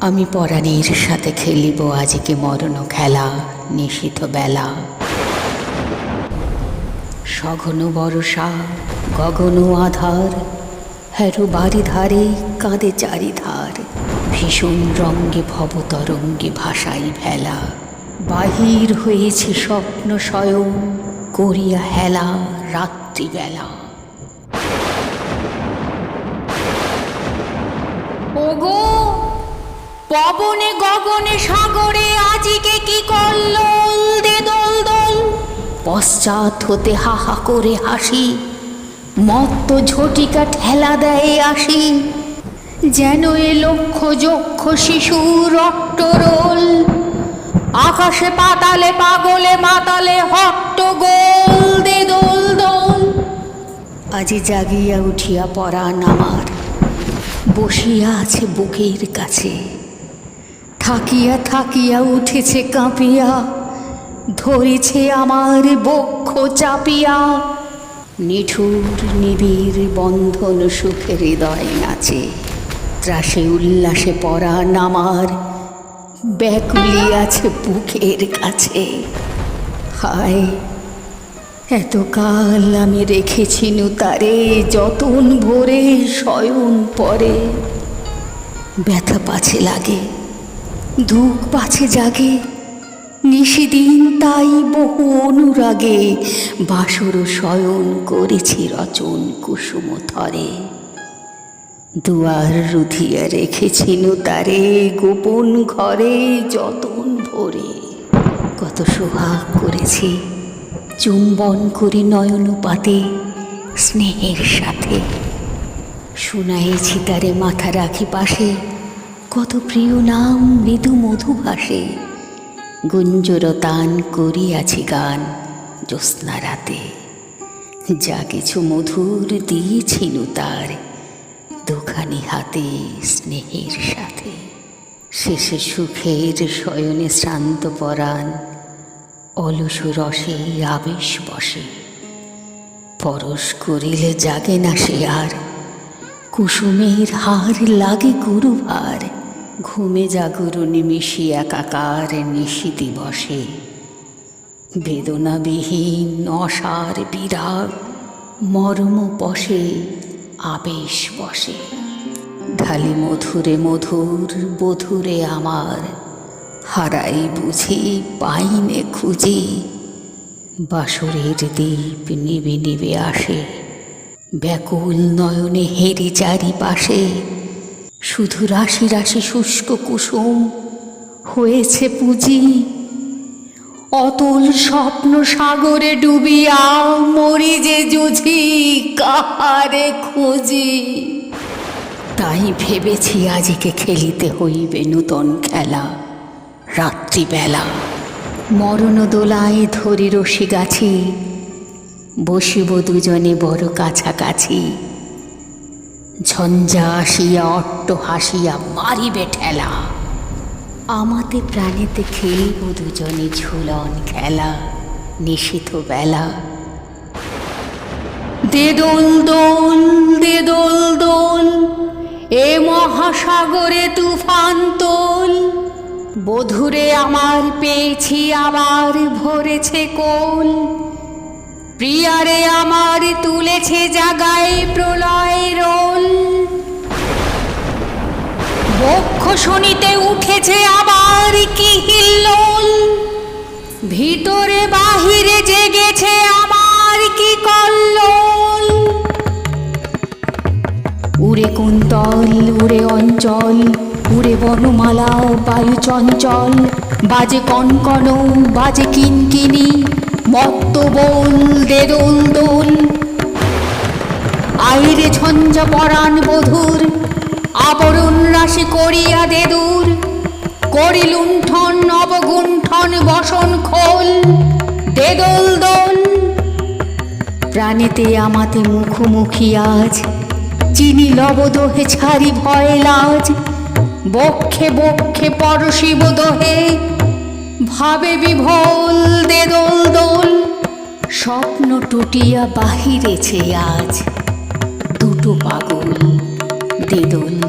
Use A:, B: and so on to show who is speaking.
A: আমি পরাণীর সাথে খেলিব আজকে মরণ খেলা নিশিত বেলা। সঘন বরষা, গগন আধার হ্যারো বাড়ি ধারে কাঁদে চারিধার। ভীষণ রঙ্গে ভবতরঙ্গে ভাসাই ভেলা। বাহির হয়েছে স্বপ্ন স্বয়ং, করিয়া হেলা রাত্রিবেলা।
B: ওগো! পবনে, গগনে, সাগরে আজিকে কি কল্লোল দে দোল দোল।
A: পশ্চাৎ হতে হা হা করে হাসি। মত্ত ঝটিকা ঠেলা দেয় আসি।
B: যেন এ লক্ষ যক্ষ শিশু রক্তরোল আকাশে পাতালে, পাগলে, মাতালে, হট্ট গোল দে দোল দোল।
A: আজি জাগিয়া উঠিয়া পরাণ আমার। বসিয়া আছে বুকের কাছে। থাকিয়া থাকিয়া উঠেছে কাঁপিয়া, ধরেছে আমার বক্ষ চাপিয়া। নিঠুর নিবিড় বন্ধন সুখে হৃদয় নাচে, ত্রাসে উল্লাসে পরাণ আমার ব্যাকুলি আছে বুকের কাছে। হায়, এতকাল আমি রেখেছি তারে যতন ভরে শয়ন পরে, ব্যথা পাছে লাগে। দুঃখ পাছে জাগে, নিশিদিন তাই বহু অনুরাগে, বাসর শয়ন করেছি রচন কুসুম থরে। দুয়ার রুধিয়া রেখেছি তারে গোপন ঘরে যতন ভরে। কত সোহাগ করেছি চুম্বন করে নয়নপাতে স্নেহের সাথে। শুনাইছি তারে মাথা রাখি পাশে কত প্রিয় নাম মৃদু মধু ভাসে। গুঞ্জর তান করিয়াছি গান জ্যোৎস্না রাতে। যা কিছু মধুর দিয়েছিল তার, দুখানি হাতে স্নেহের সাথে। শেষে সুখের শয়নে শ্রান্ত পরাণ, অলস রসে আবেশ বসে। পরশ করিলে জাগে না সে আর, কুসুমের হার লাগে গুরুভার। ঘুমে জাগরণে মিশি একাকার নিশি দিবসে বেদনাবিহীন অসার বিরাগ মর্ম বসে আবেশ বসে। ঢালি মধুরে মধুর, বধুরে আমার, হারাই বুঝি, পাইনে খুঁজি। বাসরের দ্বীপ নিবে নিবে আসে, ব্যাকুল নয়নে হেরি চারিপাশে শুধু রাশি রাশি শুষ্ক কুসুম হয়েছে পুঁজি। অতল স্বপ্ন সাগরে ডুবিয়া মরি যে জুঝি কাহারে খুঁজি। তাই ভেবেছি আজকে খেলিতে হইবে নূতন খেলা, রাত্রিবেলা। মরণ দোলায় ধরি রশি গাছি, বসিব দুজনে বড় কাছাকাছি। ঝঞ্ঝা আসিয়া, অট্ট হাসিয়া মারিবে ঠেলা। আমাতে প্রাণেতে খেলিব দুজনে ঝুলন খেলা নিশিত বেলা।
B: দে দোল দোল দে দোল দোল, এ মহাসাগরে তুফান তোল। বধুরে আমার পেয়েছি, আবার ভরেছে কোল। প্রিয়ারে আমার তুলেছে জাগায় প্রলয় রোল। বক্ষ শনিতে উঠেছে আবার কি হিল্লোল ভিতরে বাহিরে জেগেছে আমার কি কল্লোল।
A: উড়ে কুন্তল, উড়ে অঞ্চল, উড়ে বনমালা বায়ু চঞ্চল। বাজে কনকন বাজে কিনকিনি মত্ত বোল দে দোল দোল আইরে ঝঞ্ঝা পরাণ বধুর,
B: আবরণ রাশি করিয়া দে দূর করি লুণ্ঠন অবগুণ্ঠন বসন খোল দে দোল। দোল
A: প্রাণেতে আমাতে মুখোমুখি আজ, চিনি লবদোহে ছাড়ি ভয় লাজ।
B: বক্ষে বক্ষে পরশিব দোহে, ভাবে বিভোল দে দোল
A: টুটিয়া বাহিরেছে আজ। দুটো পাগল দে দোল